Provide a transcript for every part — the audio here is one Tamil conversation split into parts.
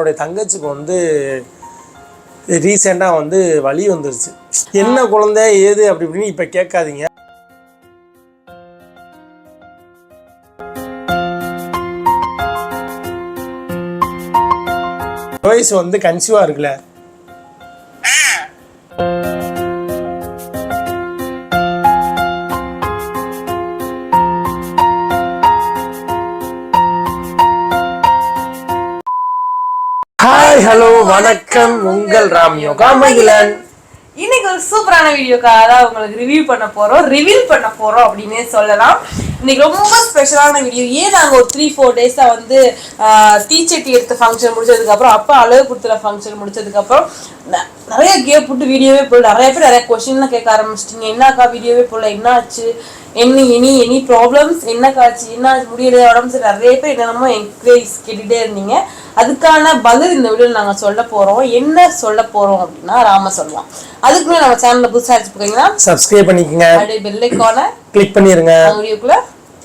என்னுடைய தங்கச்சிக்கு வந்து ரீசெண்டாக வந்து வழி வந்துருச்சு. என்ன குழந்தை ஏது அப்படி இப்படின்னு இப்போ கேட்காதீங்க. வயசு வந்து கன்சியூவாக இருக்குல்ல. ஹலோ வணக்கம். உங்கள் ராம் யோகா மகிழன் இன்னைக்கு ஒரு சூப்பரான வீடியோ அதாவது உங்களுக்கு ரிவ்யூ பண்ண போறோம் ரிவீல் பண்ண போறோம் அப்படின்னே சொல்லலாம். இன்னைக்கு ரொம்ப ஸ்பெஷலான வீடியோ ஏன் நாங்க ஒரு த்ரீ ஃபோர் டேஸா வந்து ஆஹ், தீச்சட்டி எடுத்த ஃபங்க்ஷன் முடிச்சதுக்கப்புறம் அப்போ அப்பா அளவு கொடுத்துற ஃபங்க்ஷன் முடிச்சதுக்கு அப்புறம் நிறைய கேப் போட்டு வீடியோவே போடல. நிறைய பேர் நிறைய கொஸ்டின்லாம் கேட்க ஆரம்பிச்சிட்டீங்க. என்னக்கா வீடியோவே போடல? என்ன ஆச்சு என்ன எனி எனி ப்ராப்ளம்ஸ் என்ன காச்சு என்ன ஆச்சு, முடியலையா? உடம்பு சரி நிறைய பேர் என்னென்னமோ என்கரேஜ் கேட்டுட்டே இருந்தீங்க. அதுக்கான பதில் இந்த வீடியோவில் நாங்கள் சொல்ல போறோம். என்ன சொல்ல போறோம் அப்படின்னா ராம சொல்லலாம் அதுக்கு முன்னாடி நம்ம சேனல்ல புதுசாக வச்சுருக்கீங்கன்னா சப்ஸ்கிரைப் பண்ணிக்கங்க. அப்படியே பெல்லைக்கான கிளிக் பண்ணிருங்க. வீடியோக்குள்ள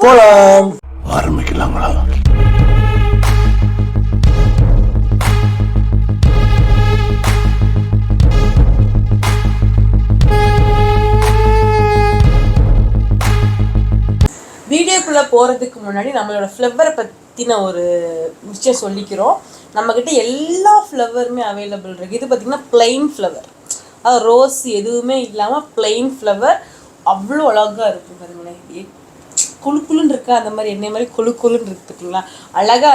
போலாம். ஆரம்பிக்கலாங்களா? வீடியோக்குள்ளே போகிறதுக்கு முன்னாடி நம்மளோட ஃப்ளவரை பற்றின ஒரு விஷயம் சொல்லிக்கிறோம். நம்மக்கிட்ட எல்லா ஃப்ளவருமே அவைலபிள் இருக்குது இது பார்த்தீங்கன்னா பிளெயின் ஃப்ளவர் அது ரோஸ் எதுவுமே இல்லாமல் பிளெயின் ஃப்ளவர் அவ்வளோ அழகா இருக்கும் பாருங்களேன். எ- குளு இருக்கா அந்த மாதிரி என்னை மாதிரி குளு குளுன்னு இருக்கு பார்த்தீங்களா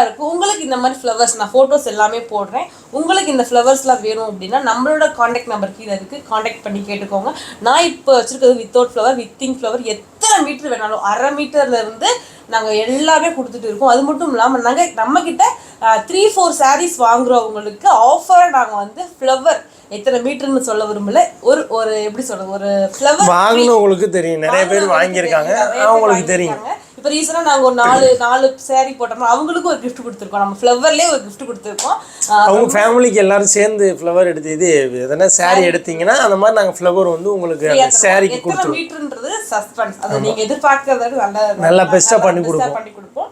இருக்கும். உங்களுக்கு இந்த மாதிரி ஃப்ளவர்ஸ் நான் ஃபோட்டோஸ் எல்லாமே போடுறேன். உங்களுக்கு இந்த ஃப்ளவர்ஸ்லாம் வேணும் அப்படின்னா நம்மளோட காண்டாக்ட் நம்பர் கீழே இருக்குது காண்டாக்ட் பண்ணி கேட்டுக்கோங்க. நான் இப்போ வச்சுருக்கிறது வித்தவுட் ஃப்ளவர் வித்திங் ஃப்ளவர் எத்தனை மீட்டர் வேணாலும் அரை மீட்டர்லேருந்து நாங்கள் எல்லாமே கொடுத்துட்டு இருக்கோம். அது மட்டும் இல்லாமல் நாங்கள் நம்மக்கிட்ட த்ரீ ஃபோர் சாரீஸ் வாங்குறவங்களுக்கு ஆஃபராக நாங்கள் வந்து ஃப்ளவர் எத்தனை மீட்டர்னு சொல்ல விரும்பல. ஒரு ஒரு எப்படி சொல்றது ஒரு ஃப்ளவர் வாங்கினவங்களுக்கு தெரியும். நிறைய பேர் வாங்கியிருக்காங்க. அவங்களுக்கு தெரியும். இப்போ ரீசெண்டாக நாங்கள் ஒரு நாலு நாலு saree போட்டோம்னா அவங்களுக்கும் ஒரு gift கொடுத்துருக்கோம். நம்ம ஃப்ளவர்லேயே ஒரு gift கொடுத்துருக்கோம். அவங்க ஃபேமிலிக்கு எல்லாரும் சேர்ந்து ஃப்ளவர் எடுத்து இது எதனா saree எடுத்தீங்கன்னா அந்த மாதிரி நாங்கள் ஃப்ளவர் வந்து உங்களுக்கு சாரிக்கு கொடுத்துருவோம். மீட்டர்ன்றது சஸ்பென்ஸ் அது நீங்க எதிர்பார்க்கறத நல்ல நல்லா ஆ பண்ணி ஆ பண்ணி கொடுப்போம்.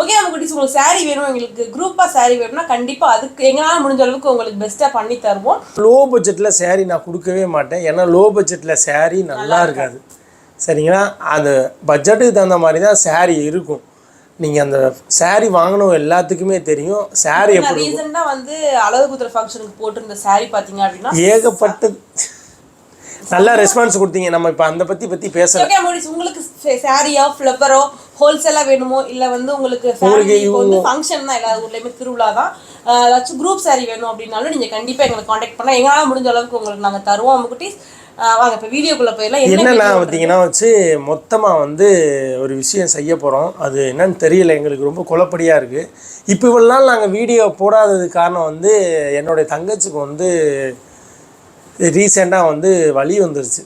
ஓகே நம்ம குட்டிஸ் உங்களுக்கு saree வேணும் எங்களுக்கு குரூப்பா saree வேணும்னா கண்டிப்பா அதுக்கு எங்களால முடிஞ்ச அளவுக்கு உங்களுக்கு பெஸ்ட்டா பண்ணி தருவோம். லோ பட்ஜெட்டில் saree நான் கொடுக்கவே மாட்டேன். ஏன்னா லோ பட்ஜெட்டில் saree நல்லா இருக்காது. சரிங்களா? அது பட்ஜெட்டுக்கு தகுந்த மாதிரி தான் saree இருக்கும். நீங்கள் அந்த saree வாங்கினவங்க எல்லாத்துக்குமே தெரியும். Saree எப்படி ரீசெண்டா வந்து அளவு குத்துற ஃபங்க்ஷனுக்கு போட்டிருந்த saree பாத்தீங்க அப்படின்னா ஏகப்பட்டது நல்லா ரெஸ்பான்ஸ் கொடுத்தீங்க. நம்ம இப்போ அந்த பற்றி பற்றி பேசல. ஓகே முடிச்சு உங்களுக்கு சாரியோ ஃப்ளவரோ ஹோல்சேலா வேணுமோ இல்ல வந்து உங்களுக்கு இப்போ வந்து ஃபங்க்ஷன் தான் எல்லா ஊர்லயுமே திருவிழா தான். ஏதாச்சும் குரூப் saree வேணும் அப்படின்னாலும் நீங்க கண்டிப்பா எங்களை காண்டாக்ட் பண்ணலாம். எங்களால முடிஞ்ச அளவுக்கு உங்களுக்கு நாங்க தருவோம் குட்டீஸ். வாங்க இப்போ வீடியோக்குள்ள போயிடலாம். என்ன என்னென்ன பார்த்தீங்கன்னா வச்சு மொத்தமாக வந்து ஒரு விஷயம் செய்ய போகிறோம் அது என்னன்னு தெரியல எங்களுக்கு ரொம்ப குழப்படியாக இருக்குது இப்போ இவ்வளோ நாள் நாங்கள் வீடியோ போடாததுக்கு காரணம் வந்து என்னுடைய தங்கச்சிக்கு வந்து ரீசெண்டாக வந்து வலி வந்துருச்சு.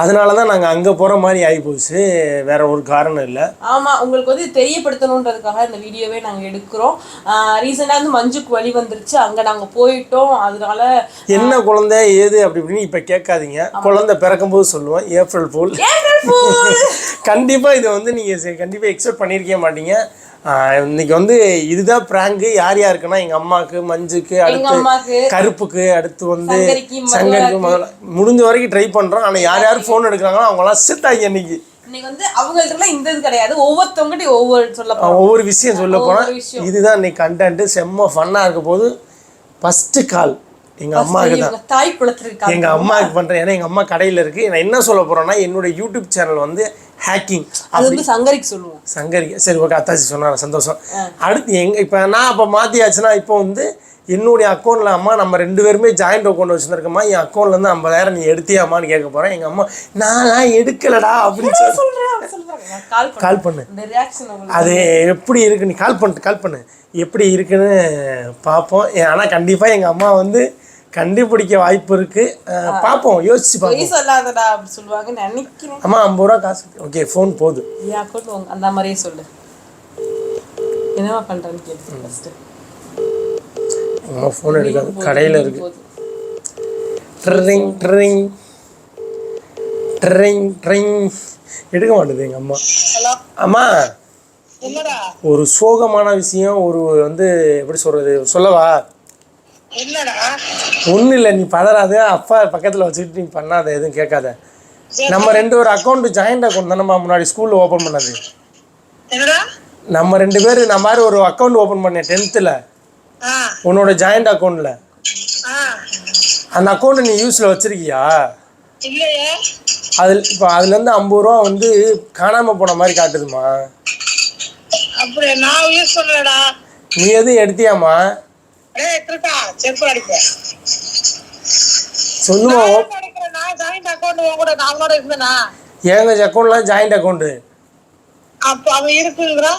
அதனால தான் நாங்கள் அங்கே போகிற மாதிரி ஆகிப்போச்சு வேற ஒரு காரணம் இல்லை. ஆமா உங்களுக்கு வந்து தெரியப்படுத்தணுன்றதுக்காக இந்த வீடியோவே நாங்க எடுக்கிறோம். ரீசெண்டா வந்து மஞ்சுக்கு வழி வந்துருச்சு. அங்க நாங்க போயிட்டோம். அதனால என்ன குழந்தை ஏது அப்படி இப்படின்னு இப்போ கேட்காதீங்க. குழந்தை பிறக்கும்போது சொல்லுவோம். ஏப்ரல் ஃபுல் கண்டிப்பாக இதை வந்து நீங்கள் கண்டிப்பாக எக்ஸ்பெக்ட் பண்ணியிருக்கவே மாட்டீங்க. இன்னைக்கு வந்து இதுதான் ப்ராங்கு யார் யாருக்குன்னா எங்கள் அம்மாவுக்கு மஞ்சுக்கு எங்க அடுத்து அம்மாக்கு கருப்புக்கு அடுத்து வந்து சங்கரிக்கு, முதல்ல முடிஞ்ச வரைக்கும் ட்ரை பண்ணுறோம் ஆனால் யார் யார் ஃபோன் எடுக்கிறாங்களோ அவங்களாம் செத்தாங்க இன்னைக்கு. இன்னைக்கு வந்து அவங்கள்ட்ட இந்த இது கிடையாது. ஒவ்வொருத்தவங்ககிட்ட ஒவ்வொரு சொல்ல ஒவ்வொரு விஷயம் சொல்ல. இதுதான் இன்னைக்கு கண்டென்ட்டு செம்ம ஃபன்னாக இருக்க போது ஃபஸ்ட்டு கால் எங்கள் அம்மாவுக்கு தான். தாய் குளத்திற்கு எங்கள் அம்மாவுக்கு பண்ணுறேன் ஏன்னா எங்கள் அம்மா கடையில் இருக்குது நான் என்ன சொல்ல போகிறேன்னா என்னோட யூடியூப் சேனல் வந்து ஹேக்கிங் அது வந்து சங்கரிக்கு சொல்லுவோம். சங்கரி சரி ஓகே அத்தாச்சி சொன்னாங்க. சந்தோஷம். அடுத்து எங்க இப்போ நான் அப்போ மாற்றியாச்சுன்னா இப்போ வந்து என்னுடைய அக்கௌண்ட்டில் அம்மா நம்ம ரெண்டு பேருமே ஜாயிண்ட் அக்கௌண்ட் வச்சுருக்கோம்மா என் அக்கௌண்ட்லேருந்து ஐம்பதாயிரம் நீ எடுத்தியாமான்னு கேட்க போகிறேன் எங்கள் அம்மா நான்லாம் எடுக்கலடா அப்படின்னு சொல்லி. கால் பண்ணு. அது எப்படி இருக்கு? நீ கால் பண்ணிட்டு கால் பண்ணு. எப்படி இருக்குன்னு பார்ப்போம். ஆனால் கண்டிப்பாக எங்கள் அம்மா வந்து கண்டுபிடிக்க வாய்ப்பு இருக்குது பார்ப்போம் யோசிச்சு பார்ப்போம் சொல்லாதடா அப்படி சொல்லுவாங்க நினைக்கிறேன். அம்மா ஐம்பது ரூபா காசு. ஓகே ஃபோன் போகுது என் அக்கௌண்ட் அந்த மாதிரியே சொல்லு. என்னவா பண்றேன்னு கேட்டு ஃபர்ஸ்ட் அம்மா ஃபோன் எடுக்காது. கடையில் இருக்கு. ட்ரிங் ட்ரிங். ட்ரிங் ட்ரிங். எடுக்க மாட்டேது எங்கள் அம்மா. அம்மா. ஒரு சோகமான விஷயம் ஒரு வந்து எப்படி சொல்றது சொல்லவா? ஒன்றும் இல்லை நீ பதறாத. அப்பா பக்கத்தில் வச்சுக்கிட்டு நீ பண்ணாத எதுவும் கேட்காத. நம்ம ரெண்டு ஒரு அக்கௌண்ட் ஜாயிண்ட் அக்கௌண்ட் தானம்மா முன்னாடி ஸ்கூலில் ஓப்பன் பண்ணது. என்னடா? நம்ம ரெண்டு பேர் நான் மாதிரி ஒரு அக்கௌண்ட் ஓப்பன் பண்ணேன் டென்த்தில் உன்னோட ஜாயிண்ட் அக்கௌண்ட்டில் அந்த அக்கௌண்ட் நீ யூஸில் வச்சிருக்கியா? அதில் இப்போ அதுலேருந்து ஐம்பது ரூபா வந்து காணாமல் போன மாதிரி காட்டுதுமா நீ எதுவும் எடுத்தியாம்மா? அக்கௌண்ட் இருந்தேனா? ஏங்க அக்கௌண்ட்லாம் ஜாயிண்ட் அக்கௌண்ட்டு அப்ப அவன் இருக்குங்கிறா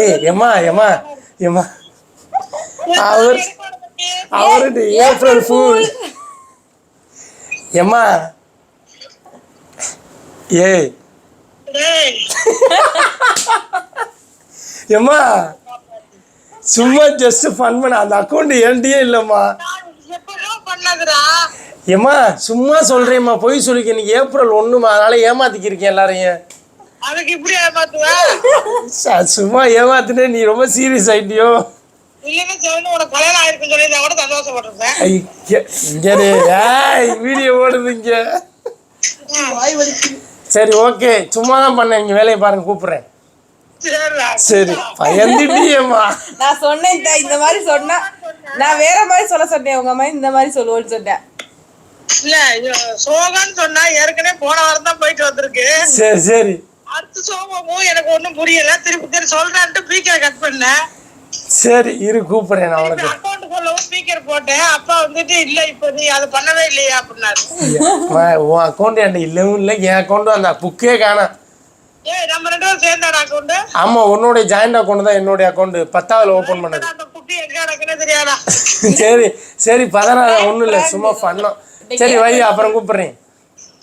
ஏய் ஏம்மா ஏம்மா ஏம்மா. அவர் அவருடைய ஏப்ரல் ஃபூல் ஏம்மா. ஏய். ஏம்மா. சும்மா ஜஸ்ட் ஃபன் பண்ண அந்த அக்கௌண்ட் என்கிட்டயே இல்லைம்மா. ஏம்மா சும்மா சொல்கிறேம்மா பொய் சொல்லிக்க. நீ ஏப்ரல் ஒன்றுமா அதனால ஏமாத்திக்கிருக்கேன் எல்லாரையும். சும்மா ஏமாத்துனே நீ ரொம்ப சீரியஸ் ஆயிட்டியோ. வீடியோ ஓடுது இங்க. சரி ஓகே சும்மா தான் பண்ணேன். இங்க வேலையை பாருங்க கூப்பிடுறேன். சரி பயந்துட்டியேம்மா. நான் சொன்னேன் இந்த- இந்த மாதிரி சொன்னா நான் வேற மாதிரி சொல்ல சொன்னேன் உங்க மாதிரி இந்த மாதிரி சொல்லுவோன்னு சொன்னேன். இல்ல சோகம்னு சொன்னா ஏற்கனவே போன வாரம் தான் போயிட்டு வந்திருக்கு. சரி சரி. அடுத்த சோகமும் எனக்கு ஒண்ணும் புரியல. திருப்பி திருப்பி சொல்றேன்ட்டு ஸ்பீக்கர் கட் பண்ணேன். சரி இரு கூப்பிடுறேன் நான் உனக்கு. அக்கௌண்ட் சொல்லவும் ஸ்பீக்கர் போட்டேன். அப்பா வந்துட்டு இல்ல இப்ப நீ அதை பண்ணவே இல்லையா? அப்படின்னாரு. அம்மா, உன் அக்கௌண்ட் என்கிட்ட இல்லவும் இல்லை. என் அக்கௌண்ட்டும் அந்த புக்கே காணோம். ஆமா உன்னோட ஜாயிண்ட் அக்கௌண்ட் தான் என்னுடைய அக்கௌண்ட் பத்தாவதுல ஓப்பன் பண்ணது. சரி சரி பதினாறு ஒன்றும் இல்லை சும்மா பண்ணோம் சரி வை அப்புறம் கூப்பிடுறேன்.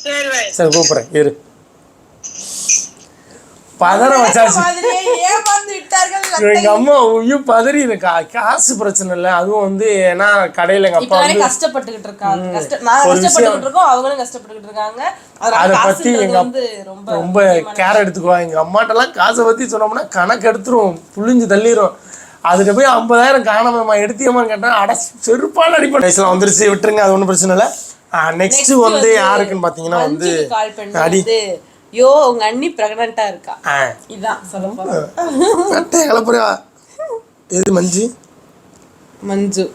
சரி வை. சரி கூப்பிடுறேன் இரு. பதறம் வச்சாச்சு. எங்க அம்மா ஐயும் பதறி கா- காசு பிரச்சனை இல்லை. அதுவும் வந்து ஏன்னா கடையில எங்க அப்பா வந்து கஷ்டப்பட்டுக்கிட்டு இருக்காங்க. அவங்களும் கஷ்டப்பட்டுக்கிட்டு இருக்காங்க. அதை பத்தி எங்க ரொம்ப ரொம்ப கேர் எடுத்துக்குவா எங்க அம்மாட்டெல்லாம் காசை பத்தி சொன்னோம்னா கணக்கு எடுத்துரும் புளிஞ்சு தள்ளிரும் அதுல போய் ஐம்பதாயிரம் காணாமம்மா எடுத்தியம்மான்னு கேட்டா அட செருப்பால் அடிப்பேன் வயசுல வந்துருச்சு. விட்டுருங்க. அது ஒன்றும் பிரச்சனை இல்லை. நெக்ஸ்ட் வந்து யாருக்குன்னு பார்த்தீங்கன்னா வந்து மஞ்சுக்கு கால் பண்ணி அடி. வந்து யோ உங்க அண்ணி பிரெக்னண்டா இருக்கா? இதான் சொல்ல போறேன் கட்டை கிளப்புறா. எது மஞ்சு? மஞ்சு.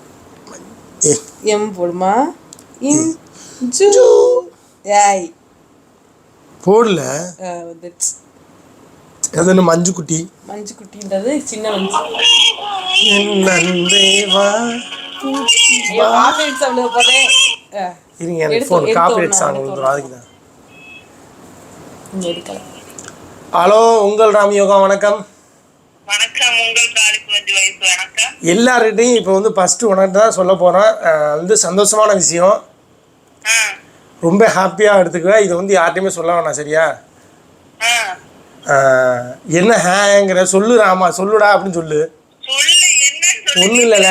எம் போடுமா? ஏய். போடல. அஹ் வந்துடுச்சு. அது என்ன மஞ்சு குட்டி? மஞ்சு குட்டின்றது சின்ன மஞ்சு. நந்தேவா இருங்க எனக்கு ஃபோன் காப்பரேட் சாங் வந்துடும் அதுக்கு தான் இங்க எடுக்கலாம் ஹலோ உங்கள் ராம் யோகா வணக்கம். வணக்கம் உங்கள் எல்லார்கிட்டையும் இப்போ வந்து ஃபஸ்ட்டு உனக்கு தான் சொல்ல போகிறேன் வந்து சந்தோஷமான விஷயம். ரொம்ப ஹாப்பியாக எடுத்துக்குவேன். இதை வந்து யார்ட்டையுமே சொல்ல வேணாம் சரியா? என்ன ஹேங்கிற சொல்லு ராமா. சொல்லுடா அப்படின்னு சொல்லு. ஒன்றும் இல்லைல்ல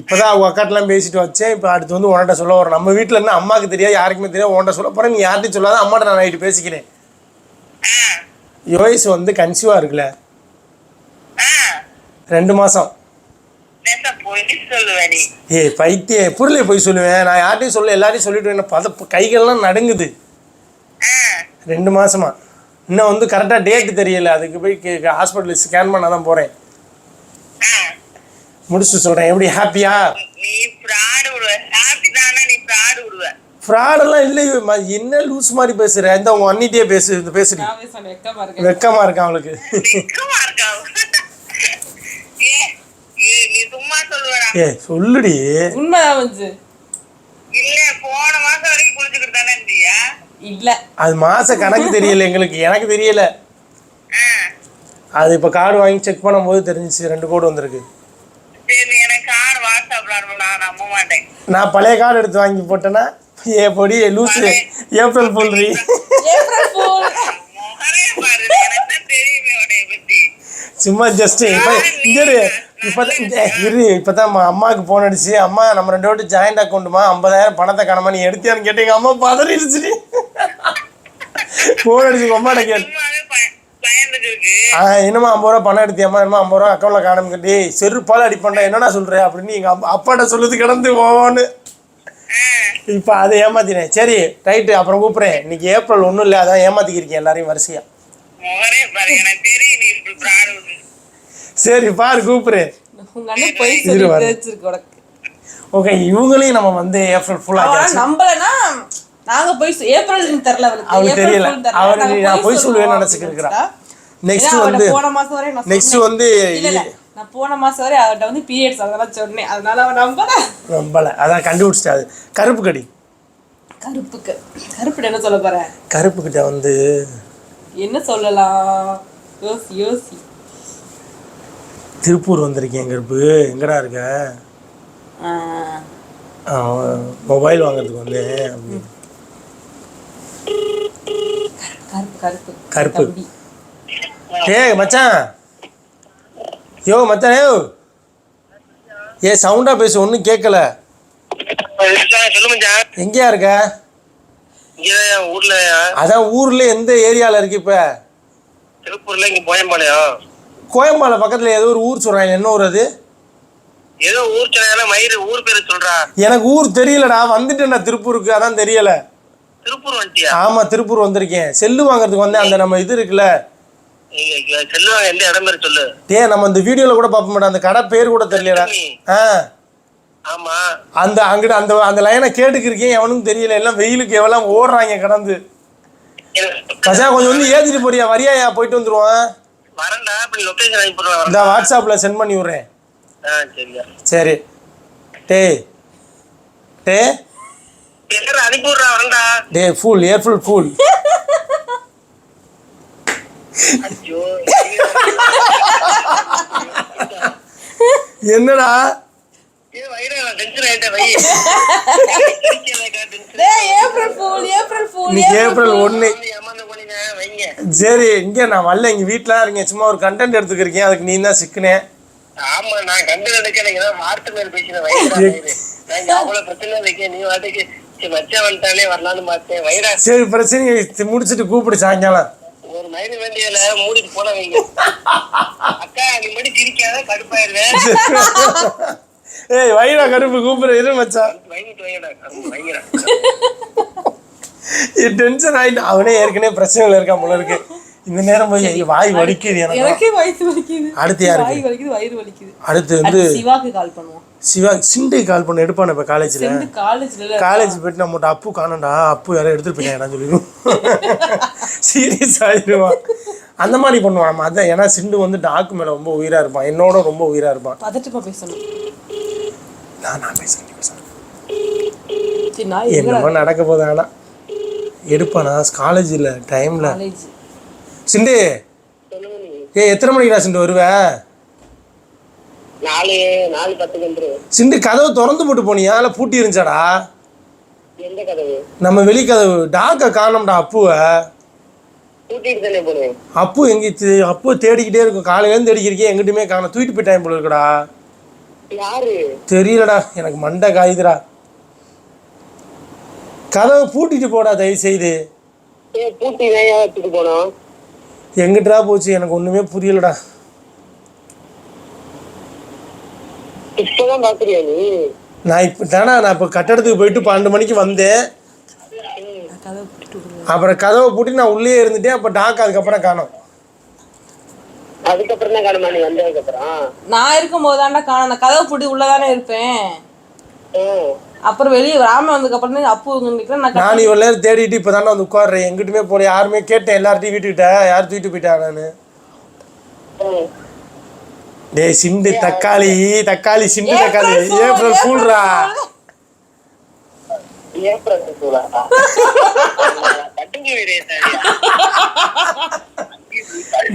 இப்போ தான் அவங்க அக்காட்டெலாம் பேசிட்டு வச்சேன். இப்போ அடுத்து வந்து உன்கிட்ட சொல்ல வரோம் நம்ம வீட்டில் இருந்து அம்மாவுக்கு தெரியாது யாருக்குமே தெரியாது. உன்கிட்ட சொல்ல போகிறேன் நீ யார்ட்டையும் சொல்லாத. அம்மாட்ட நான் நைட்டு பேசிக்கிறேன். யோய்ஸ் வந்து கன்சியூவாக இருக்குல்ல? ரெண்டு மாதம் ஏய் பைத்திய புரியல போய் சொல்லுவேன். நான் யார்ட்டையும் சொல்ல எல்லாரையும் சொல்லிட்டு என்ன பத கைகள்லாம் நடுங்குது. ரெண்டு மாசமா. இன்னும் வந்து கரெக்டாக டேட்டு தெரியல. அதுக்கு போய் ஹாஸ்பிட்டல் ஸ்கேன் பண்ண தான் போகிறேன் ஆ முடிச்சுட்டு சொல்கிறேன் எப்படி? ஹாப்பியா நீ ஃப்ராடு விடுவ. ஹாப்பி தானே நீ ஃப்ராடு விடுவ? ஃப்ராடெல்லாம் இல்லை என்ன லூஸ் மாதிரி பேசுகிற இந்த உங்கள் அண்ணிட்டே பேசு இந்த பேசுறீ வெக்கமா இருக்கா அவளுக்கு? வெக்கமா இருக்கா ஏ சொல்லுடி. இல்ல போன மாசம் வரைக்கும் குளிச்சுக்கிட்டு தானே இருந்தியா? இல்ல. அது மாத கணக்கு தெரியல எங்களுக்கு. எனக்கு தெரியல. அது இப்போ கார்டு வாங்கி செக் பண்ணும்போது தெரிஞ்சிச்சு. ரெண்டு கோடு வந்திருக்கு. சரி நீ எனக்கு கார் வாட்ஸ்அப்ல அனுப்பு நான் நம்ப மாட்டேன். நான் பழைய கார்டு எடுத்து வாங்கி போட்டேன்னா ஏ பொடி லூஸு ஏப்ரல் ஃபுல்றி ஏப்ரல் ஃபூல். முகரே பாரு எனக்கு தான் தெரியுமே உடைய பத்தி. சும்மா ஜஸ்ட் இப்போ இங்கே இப்போ இரு இப்போ தான் அம்மாவுக்கு ஃபோன் அடிச்சு அம்மா நம்ம ரெண்டு பேரும் ஜாயிண்ட் அக்கௌண்ட்டுமா ஐம்பதாயிரம் பணத்தை காணமா? நீ எடுத்தியான்னு கேட்டு எங்கள் அம்மா பதறிடுச்சு. ஃபோன் அடிச்சு கேட்டு. சும்மாவே பய- பயந்துட்டு இருக்கு ஆ என்னம்மா ஐம்பது ரூபா பணம் எடுத்தியம்மா? என்னமா ஐம்பது ரூபா அக்கௌண்ட்ல காணும்? கட்டி செருப்பால் அடிப்பண்டா என்னடா சொல்ற? அப்படின்னு எங்க அப்பா அப்பாட்ட சொல்லுது கிடந்து போவோன்னு. இப்போ அதை ஏமாத்தினேன். சரி ரைட்டு அப்புறம் கூப்பிட்றேன். இன்னைக்கு ஏப்ரல் ஒன்றும் இல்லை அதான் ஏமாத்திக்கிருக்கேன் எல்லாரையும் வரிசையா. சரி பாரு உனக்கு. ஓகே இவங்களையும் நம்ம வந்து ஏப்ரல் ஃபுல்லாக அவன் நம்பலனா நாங்க போய் ஏப்ரல் தெரியல அவளுக்கு தெரியல. நாங்க நான் போய் சொல்லுவேன்னு சொல்லுவோம் அவட்ட வந்து- போன மாசம் வரை நெக்ஸ்ட். வந்து நான் போன மாசம் வரை அவட்ட வந்து பீரியட்ஸ் அதெல்லாம் சொன்னேன். அதனால அவன் நம்பல. ரொம்பல அதான் கண்டுபிடிச்சிட்டா அது. கருப்பு கடி. கருப்புக்கு. கருப்பு என்ன சொல்ல போற? கருப்பு கிட்ட வந்து என்ன சொல்லலாம்? யோசி யோசி. திருப்பூர் வந்திருக்கேன் கருப்பு. எங்கடா இருக்க? மொபைல் வாங்குறதுக்கு அப்படின்னு. கருப்பு கருப்பு கருப்பு. ஏய் மச்சான். யோ மச்சான் யோ ஏ சவுண்டா பேசு ஒன்றும் கேட்கல எங்கேயா இருக்க? ஊர்ல அதான் ஊர்ல எந்த ஏரியால இருக்கு இப்ப? திருப்பூர்ல இங்க போயம்பாளையா கோயம்பாலை பக்கத்துல ஏதோ ஒரு ஊர் சொல்றாங்க. என்ன ஊர் அது? ஏதோ ஊர் சொன்னா மயிறு ஊர் பேரு சொல்றா எனக்கு ஊர் தெரியலடா. வந்துட்டேன்டா திருப்பூருக்கு. அதான் தெரியல. திருப்பூர் வந்துட்டியா? ஆமா திருப்பூர் வந்திருக்கேன். செல்லு வாங்குறதுக்கு வந்தேன். அந்த நம்ம இது இருக்குல்ல. செல்லுவாங்க எந்த இடம் பேரு சொல்லு. டே நம்ம இந்த வீடியோல கூட பார்ப்ப மாட்டோம் அந்த கடை பேர் கூட தெரியலடா. ஆ. ஆமா. அந்த அங்கிட்ட அந்த அந்த லைனை கேட்டுக்கிருக்கேன் எவனுக்கும் தெரியல. எல்லாம் வெயிலுக்கு எவ்வளவு ஓடுறாங்க கடந்து. மச்சான் கொஞ்சம் வந்து ஏத்திட்டு போறியா? வரியாயா? போயிட்டு வந்துருவான் வரண்டா இப்ப லொகேஷன் அனுப்பி இந்த வாட்ஸ்அப்ல சென்ட் பண்ணி விடுறேன். சரி. டே டே அனுப்பி விடுறா வரண்டா டே ஃபுல் ஏர்ஃபுல் ஃபுல் ஐயோ என்னடா ஏ வயிறு டென்ஷன் ஆயிட்டேன் வை டேய் ஏப்ரல் ஃபூல் ஏப்ரல் ஃபூல் இன்னைக்கு ஏப்ரல் ஒன்று ஏமாந்து போனீங்க வைங்க சரி இங்கே நான் வரல இங்கே வீட்டில் இருக்கேன். சும்மா ஒரு கண்டென்ட் எடுத்துக்கிருக்கேன். அதுக்கு நீ தான் சிக்கினேன் ஆமா நான் கண்டு நடக்க நீங்க தான் வார்த்தை மேல பேசின வயிறா வயிறு நான் இங்க அவ்வளவு பிரச்சனை வைக்க நீ வாட்டுக்கு. சரி மச்சான் வந்துட்டாலே வரலான்னு பார்த்தேன். சரி பிரச்சனை முடிச்சிட்டு கூப்பிடு சாயங்காலம். ஒரு மயிறு வேண்டியல மூடிட்டு போன வைங்க. அக்கா நீ மட்டும் சிரிக்காத கடுப்பாயிருவேன் ஏய் வைடா கருப்பு கூப்பிடு இரு மச்சான். டென்ஷன் ஆயிட்டு அவனே ஏற்கனவே பிரச்சனைகள் இருக்கான் போல இருக்கு. இந்த நேரம் போய் வாய் வலிக்குது எனக்கு. எனக்கே வயிறு வலிக்குது. அடுத்து யாருக்கு? வாய் வலிக்குது வயிறு வலிக்குது. அடுத்து வந்து சிவாக்கு கால் பண்ணுவோம். சிவா சிண்டு கால் பண்ண எடுப்பான இப்போ காலேஜில் காலேஜ்ல காலேஜ் போயிட்டு நம்மகிட்ட அப்பு காணண்டா அப்பு யாரும் எடுத்துட்டு போயிட்டாங்கடா சொல்லிடுவோம். சீரியஸ் ஆயிடுவான் அந்த மாதிரி பண்ணுவான் நம்ம அதான் ஏன்னா சிண்டு வந்து டாக்கு மேலே ரொம்ப உயிராக இருப்பான். என்னோட ரொம்ப உயிராக இருப்பான். பதட்டமா பேசணும். நான் நான் பேசுகிறேன் பேசுகிறேன் என்னமோ நடக்க போகுது ஆனால் எடுப்பானா? காலேஜில் டைமில் காலேஜ் சிண்டு ஏய் எத்தனை மணிக்குடா சிண்டு வருவ? நாலு நாலு பத்துக்கு சிண்டு கதவு திறந்து போட்டு போனியா? இல்லை பூட்டி இருந்துச்சாடா? நம்ம வெளி கதவு டாக்கை காணோம்டா அப்புவை. அப்பு எங்கே அப்பு தேடிக்கிட்டே இருக்கும். காலையிலேருந்து தேடிக்கிறக்கே எங்கிட்டுமே காணோம். தூக்கிட்டு போயிட்டான் போல இருக்குடா. யாரு? தெரியலடா. எனக்கு மண்டை காயுதுடா. கதவை பூட்டிட்டு போடா தயவு செய்து ஏ பூட்டி போனோம்? எங்கிட்டா போச்சு? எனக்கு ஒன்றுமே புரியலடா. இப்பதான் பாக்குறியா நீ? நான் இப்போ தானே நான் இப்போ கட்டடத்துக்கு போயிட்டு பன்னெண்டு மணிக்கு வந்தேன். அப்புறம் கதவை பூட்டி நான் உள்ளே இருந்துட்டேன். அப்போ டாக் அதுக்கப்புறம் காணோம். அதுக்கப்புறம் தான் காணுமா நீ வந்ததுக்கு அப்புறம் நான் இருக்கும் போதாண்டா காணும். நான் கதவை போட்டு உள்ளதானே இருப்பேன். அப்புறம் வெளியே ராம வந்ததுக்கு அப்புறம் அப்பு நிக்கிறேன். நான் நான் இவ்வளோ நேரம் தேடிட்டு இப்போ தானே வந்து உட்காடுறேன் எங்கிட்டுமே போல யாருமே கேட்டேன். எல்லார்ட்டையும் வீட்டுக்கிட்ட. யார் தூக்கிட்டு போயிட்டா நான். டேய் சிண்டு தக்காளி தக்காளி சிண்டு தக்காளி. ஏப்ரல் ஃபூல்ரா?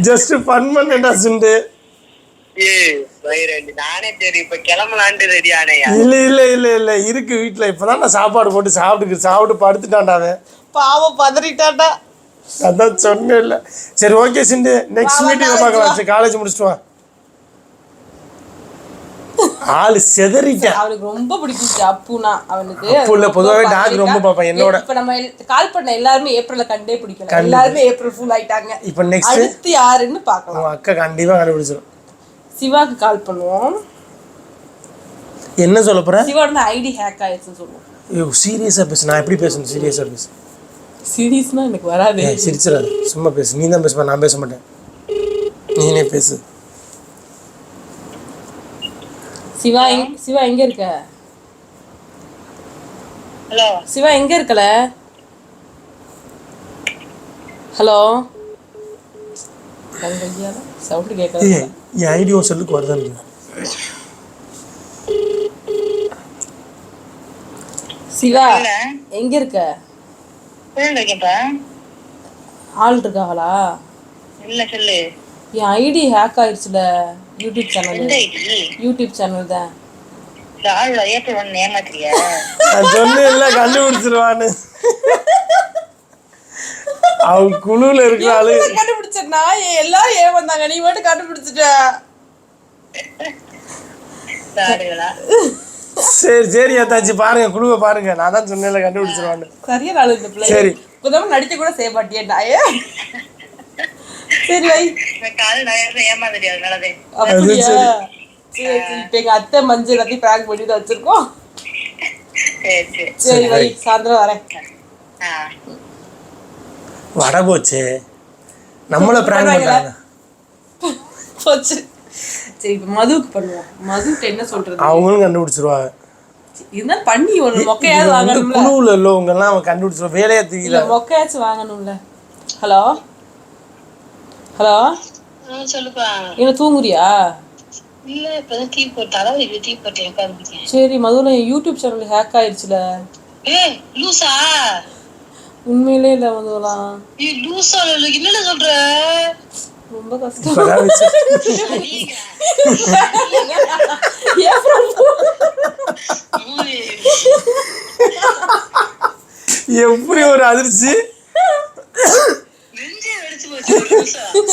ஜஸ்ட் ஃபன் பண்ணேன்டா சிண்டு. ஏய் நானே சரி இப்ப கிளம்பலான்ட்டு ரெடி ஆனேயா இல்ல இல்ல இல்ல இல்ல. இருக்கு வீட்ல. இப்பதான் நான் சாப்பாடு போட்டு சாப்பிட்டு சாப்பிட்டு படுத்துட்டான்டா அவன். பாவம் பதறிட்டாண்டா அதான் சொன்னேன் இல்ல சரி ஓகே சிண்டு. நெக்ஸ்ட் வா, வா, மீட்டிங் college பார்க்கலாம். சரி காலேஜ் முடிச்சுட்டு வா. ஆளு செதறிட்டேன் அவனுக்கு ரொம்ப பிடிக்கும் அப்புனா அவனுக்கு அப்பு இல்ல, பொதுவாவே dog ரொம்ப பார்ப்பேன், என்னோட. இப்ப நம்ம கால் பண்ண எல்லாருமே ஏப்ரல்ல கண்டே பிடிக்கல எல்லாருமே ஏப்ரல் ஃபுல் ஆயிட்டாங்க. இப்போ நெக்ஸ்ட் அடுத்து யாருன்னு பார்க்கலாம். உங்க அக்கா கண்டிப்பா கண்டுபிடிச்சிடும் சிவாக்கு கால் பண்ணுவோம். என்ன சொல்ல போற? சிவாவோட ஐடி ஹேக் ஆயிடுச்சுன்னு சொல்லுவோம். ஐயோ சீரியஸா பேசு. நான் எப்படி பேசணும்? சீரியஸா பேசு. சீரியஸ்னா எனக்கு வராது. சிரிச்சிடாது. சும்மா பேசு. நீ தான் பேசுமா? நான் பேச மாட்டேன். நீனே பேசு. சிவா எங்க சிவா எங்க இருக்க? ஹலோ. சிவா எங்க இருக்கல? ஹலோ. சவுண்ட் கேட்கல என் ஐடியோ சொல்லுக்கு வருதான் சிவா எங்க இருக்க? ஆள் இருக்காங்களா? இல்ல சொல்லு. என் ஐடி ஹேக் ஆயிடுச்சுல யூடியூப் சேனல் யூடியூப் சேனல் தான். கண்டுபிடிச்சிருவான்னு. அவன் குழுல இருக்கிற நான் எல்லாரும் ஏன் வந்தாங்க? நீ மட்டும் கண்டுபிடிச்சிட்ட. சரி சரி அத்தாச்சி பாருங்க குழுவை பாருங்க. நான் தான் சொன்னேன்ல கண்டுபிடிச்சிருவான்னு. சரியா நாள் இந்த பிள்ளை. சரி. இப்போதான் நடிக்க கூட செய்ய மாட்டியே நாயே. சரி வை. அப்படியா? சரி. சரி இப்ப எங்க அத்தை மஞ்சள் எல்லாத்தையும் பேக் பண்ணி தான் வச்சிருக்கோம். சரி சரி. சரி வை. சாயந்தரம் வரேன். ஆ. வட போச்சே. நம்மள பிராங்க் பண்றாங்க. போச்சு. சரி இப்ப மதுவுக்கு பண்ணுவோம். மதுக்கு என்ன சொல்றது? அவங்களும் கண்டுபிடிச்சிருவாங்க. இருந்தாலும் பண்ணி ஒரு மொக்கையாவது வந்து வாங்கணும்ல. குழுவுல உள்ளவங்க எல்லாம் அவன் கண்டுபிடிச்சிருவான். வேலையை இல்ல தெரியல மொக்கையாச்சும் வாங்கணும்ல. ஹலோ? ஹலோ? சொல்லுப்பா. என்ன தூங்குறியா? இல்ல இப்பதான் டீ போட்டு தலைவலி டீ சரி மதுவில் யூடியூப் சேனல் ஹேக் ஆயிடுச்சுல. ஏய் லூசா? உண்மையிலே இல்லை லூசா இல்ல என்னடா சொல்ற? ரொம்ப கஷ்டம். எப்படி ஒரு அதிர்ச்சி?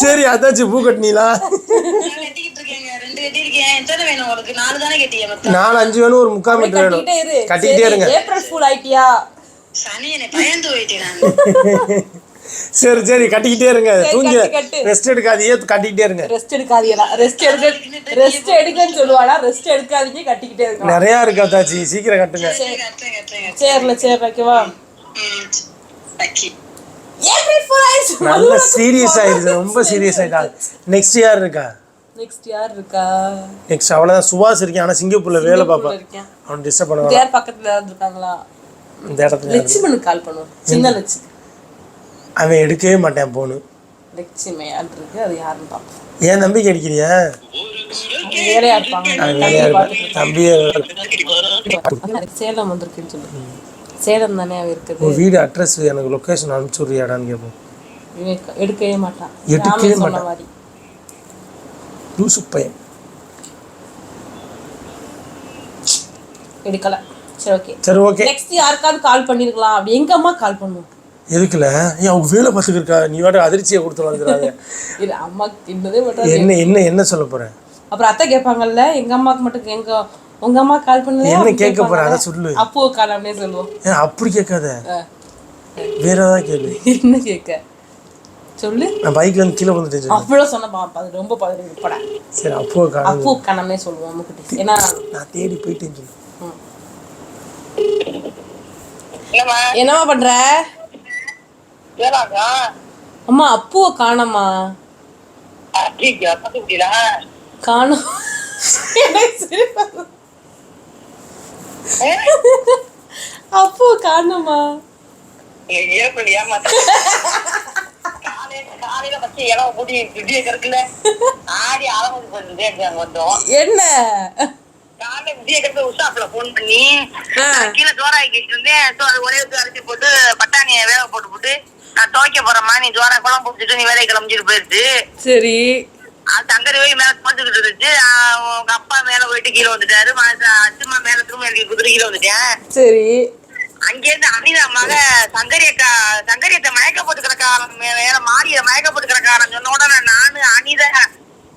சரி அதாச்சு பூ கட்டினீங்களா? நான் கட்டிக்கிட்டு இருக்கேங்க ரெண்டு கட்டியிருக்கேன். எத்தனை வேணும் உனக்கு நாலு அஞ்சு வேணும் ஒரு முக்கால் மீட்டர் வேணும். கட்டிக்கிட்டே இருங்க. ஏப்ரல் ஃபுல் ஆயிட்டியா? பயந்து போயிட்டேன் நான். சரி சரி கட்டிக்கிட்டே இருங்க. தூங்கி. ரெஸ்ட் எடுக்காதீங்க கட்டிக்கிட்டே இருங்க. ரெஸ்ட் எடுக்காதீங்களா ரெஸ்ட் எடுக்க ரெஸ்ட் எடுக்கன்னு சொல்லுவாடா ரெஸ்ட் எடுக்காதீங்க கட்டிக்கிட்டே இருக்கலாம் நிறைய இருக்கு அத்தாச்சி. சீக்கிரம் கட்டுங்க. கட்டுறேன் கட்டுறேன் சேர்ல சேர் ஆயிடுச்சு நல்ல சீரியஸ் ஆயிடுச்சு ரொம்ப சீரியஸ் ஆயிட்டாங்க நெக்ஸ்ட் யார் இருக்கா? நெக்ஸ்ட் யார் இருக்கா? நெக்ஸ்ட் அவ்வளோதான் சுபாஷ் இருக்கேன் ஆனால் சிங்கப்பூர்ல வேலை பார்ப்பான் அவன் டிஸ்டர்ப் பண்ணுவான்? பக்கத்துல இருக்காங்களா? இந்த இடத்துல யாரு? லட்சுமனுக்கு கால் பண்ணுவோம். சின்ன லட்சு அவன் எடுக்கவே மாட்டான் போனு லட்சுமி இருக்கு? அது யாருன்னு பார்ப்போம். ஏன் நம்பிக்கை அடிக்கிறியா? வேலையா இருப்பாங்க. தம்பியே சேலம் வந்திருக்குன்னு சொல்லு சேலம் தானே அவ இருக்குது. உன் வீடு அட்ரஸ் எனக்கு லொக்கேஷன் அனுப்பிச்சு விட்றியாடான்னு கேட்போம். எடுக்கவே மாட்டான். எடுக்கவே மாட்டான். லூசு பையன். எடுக்கல. சரி ஓகே சரி ஓகே நெக்ஸ்ட் யாருக்காவது கால் பண்ணிருக்கலாம் அப்படி. எங்க அம்மா கால் பண்ணுவோம் எதுக்குல? ஏன் அவங்க வேலை பார்த்துட்டு இருக்கா? நீ வாட்ட அதிர்ச்சியை கொடுத்து வந்துடாத இல்ல அம்மா தின்னதே மாட்டாங்க என்ன என்ன என்ன சொல்ல போற? அப்புறம் அத்தை கேட்பாங்கல்ல எங்க அம்மாக்கு மட்டும் எங்க உங்க அம்மா கால் பண்ணலையா என்ன கேட்க போற. அதை சொல்லு. அப்போ காலாம்னே சொல்லுவோம். ஏன் அப்படி கேட்காத. வேற ஏதாவது கேளு. என்ன கேட்க? சொல்லு. நான் பைக்ல இருந்து கீழே வந்துட்டேன் சொல்லு. அவ்வளவு சொன்ன பாப்பா அது ரொம்ப படா. சரி அப்போ காணும் அப்போ கணமே சொல்லுவோம் ஏன்னா நான் தேடி போயிட்டேன்னு சொல்லு. ம். என்னம்மா? என்னம்மா பண்ற? அம்மா அப்புவை காணம்மா. காணும். இருக்காங்க வந்தோம். என்ன? கறக்க உஷாப்ல போன் பண்ணி. கீழே சோறா ஆக்கிட்டு இருந்தேன் அது ஒரே அரிசி போட்டு பட்டாணியை வேக போட்டு போட்டு நான் துவைக்க போறேம்மா நீ ஜோரா குழம்பு பிடிச்சிட்டு நீ வேலையை கிளம்பிட்டு போயிருச்சு சரி. சங்கரி போய் மேல துவைச்சுக்கிட்டு இருந்துச்சு. உங்க அப்பா மேல போயிட்டு கீழே வந்துட்டாரு. அச்சுமா மேல திரும்ப எனக்கு குதிரை கீழே வந்துட்டேன். சரி. அங்கேருந்து அனிதா மக சங்கரி அக்கா சங்கரி மயக்க போட்டு கிடக்காரன் வேற மாறிய மயக்க போட்டு கிடக்காரன் சொன்ன உடனே நானு அனிதா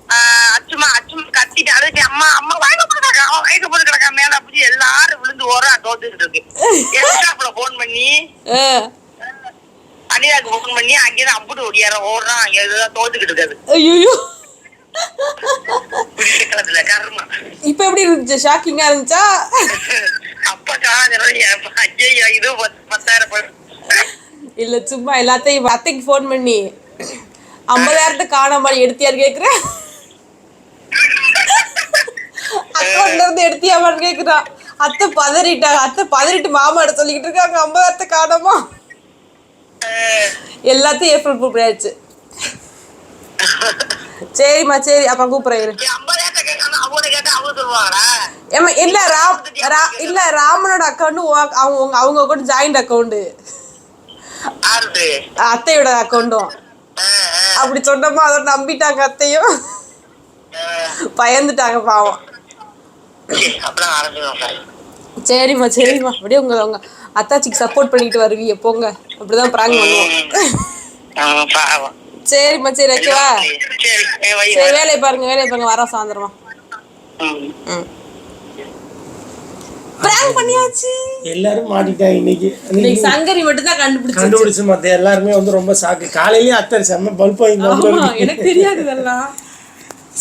அச்சுமா அச்சுமா கத்திட்டு அழுது அம்மா அம்மா மயக்க போட்டு கிடக்கா போட்டு கிடக்கா மேல அப்படி எல்லாரும் விழுந்து ஓரா தோத்துக்கிட்டு இருக்கு. எஸ்டாப்ல போன் பண்ணி. அனிதாக்கு போன் பண்ணி அங்கேதான் அம்புட்டு ஓடியார. ஓடுறான் அங்க இதுதான் தோத்துக்கிட்டு இருக்காது ஐயோ இப்ப எப்படி இருந்துச்சு? ஷாக்கிங்கா இருந்துச்சா? அப்பா ஐயோ இது பத்து- பத்தாயிரம் இல்ல சும்மா எல்லாத்தையும் அத்தைக்கு ஃபோன் பண்ணி ஐம்பதாயிரத்தை காணாம எடுத்தியாரு கேக்குறேன் அக்கௌண்ட்ல இருந்து எடுத்தியாமான்னு கேக்குறான் அத்தை பதறிட்டாங்க அத்தை பதறிட்டு மாமாட்ட சொல்லிக்கிட்டு இருக்காங்க ஐம்பதாயிரத்தை காணாமா? எல்லாத்தையும் ஏப்ரல் ஃபுல் ஆயிடுச்சு. சரிம்மா சரி அப்புறம் கூப்பிடுறேன் ஏம்மா இல்ல ராம் இல்ல ராமனோட அக்கௌண்ட் அவங்க அவங்க அக்கௌண்ட் ஜாயிண்ட் அக்கௌண்ட் அத்தையோட அக்கௌண்ட்டும் அப்படி சொன்னோமா அதை நம்பிட்டாங்க அத்தையும். பயந்துட்டாங்க பாவம். சரிம்மா சரிம்மா. அப்படியே உங்க உங்க அத்தாச்சிக்கு சப்போர்ட் பண்ணிட்டு வருவீங்க போங்க. அப்படிதான் பிராங்க் பண்ணுவோம். சரிம்மா சரி வைக்கவா சரி. வேலையை பாருங்க வேலையை பாருங்க. வரோம் சாயந்தரமா. ம். பிராங்க் பண்ணியாச்சு. எல்லாரும் மாட்டிட்டாங்க இன்னைக்கு. இன்னைக்கு சங்கரி மட்டும் தான் கண்டுபிடிச்சு கண்டுபிடிச்சு மத்த எல்லாருமே வந்து ரொம்ப சாக்கு காலையிலயே அத்தை செம்ம பல்ப் வாங்கி எனக்கு தெரியாது இதெல்லாம்.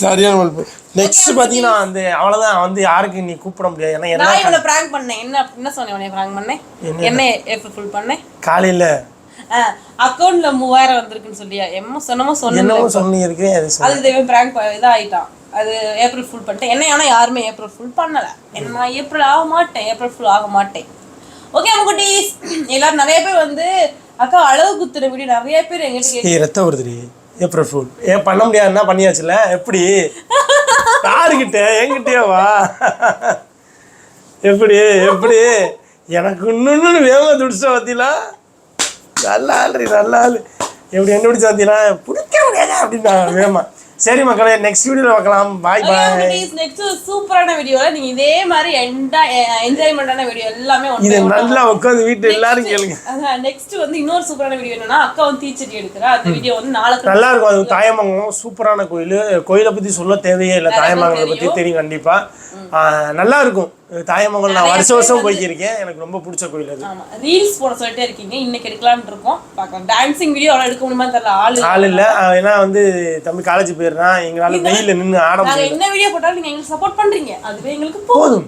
சரியான பல்ப். நெக்ஸ்ட் பாத்தீங்கன்னா வந்து அவ்வளவுதான். வந்து யாருக்கு நீ கூப்பிட முடியாது. ஏன்னா நான் எல்லாம் இவனை பிராங்க் பண்ணேன். என்ன என்ன சொன்னேன் உன்னை பிராங்க் பண்ணேன்? என்ன? எப்ப ஃபுல் பண்ணேன்? காலையில. அக்கௌண்ட்ல மூவாயிரம் வந்திருக்குன்னு சொல்லியா. எம்மோ சொன்னமோ சொன்னேன் என்னமோ சொல்லி இருக்கேன் அது சொல்லு. அது தெய்வம் பிராங்க் இதாயிட்டான். அது ஏப்ரல் ஃபுல் பண்ணிட்டேன். என்ன ஆனா யாருமே ஏப்ரல் ஃபுல் பண்ணல. என்ன நான் ஏப்ரல் ஆக மாட்டேன். ஏப்ரல் ஃபுல் ஆக மாட்டேன். ஓகே குட்டீஸ் எல்லாரும் நிறைய பேர் வந்து அக்கா அளவு குத்துற வீடியோ நிறைய பேர் எங்கிட்ட கேட்டு ஏய் ரத்தம் வருதுடி. ஏப்ரல் ஃபுல் ஏன் பண்ண முடியாதுன்னா பண்ணியாச்சுல? எப்படி? யாருக்கிட்ட என்கிட்டயே வா. எப்படி? எப்படி? எனக்கு இன்னொன்னு வேகமா துடிச்ச பார்த்தீங்களா நல்லா ஆள் நல்லா ஆள். எப்படி என்ன பிடிச்ச பார்த்தீங்களா பிடிக்க முடியாது? அப்படின்னா வேகமா. சரி மக்களே நெக்ஸ்ட் வீடியோவில் பார்க்கலாம். பாய் பாய் நெக்ஸ்ட் சூப்பரான வீடியோல நீங்க இதே மாதிரி எண்டா என்ஜாய்மெண்டான வீடியோ எல்லாமே இதை நல்லா உட்காந்து வீட்டு எல்லாரும் கேளுங்க. நெக்ஸ்ட் வந்து இன்னொரு சூப்பரான வீடியோ என்னன்னா அக்கா வந்து தீச்சட்டி எடுக்கிறா. அந்த வீடியோ வந்து நாளைக்கு நல்லா இருக்கும். அது தாயமங்கலம் சூப்பரான கோயில். கோயிலை பத்தி சொல்ல தேவையே இல்லை. தாயமங்கலத்தை பத்தி தெரியும் கண்டிப்பா. நல்லா இருக்கும் தாயமங்கலம் நான் வருஷம் வருஷம் போய்க்கிருக்கேன். எனக்கு ரொம்ப பிடிச்ச கோயில் அது. ரீல்ஸ் போட சொல்லிட்டே இருக்கீங்க. இன்னைக்கு எடுக்கலாம்னு இருக்கோம். பார்க்கலாம். டான்சிங் வீடியோ அவ்வளோ எடுக்க முடியுமா தெரியல. ஆளு ஆள் இல்லை. ஏன்னா வந்து தம்பி காலேஜ் போயிடுறான் எங்களால வெயில நின்று ஆட முடியல. என்ன வீடியோ போட்டாலும் நீங்க எங்களுக்கு சப்போர்ட் பண்றீங்க. அதுவே எங்களுக்கு போதும்.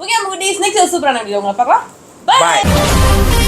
ஓகே நமக்கு டேஸ் நெக்ஸ்ட் சூப்பரான வீடியோ உங்களை பார்க்கலாம். பாய்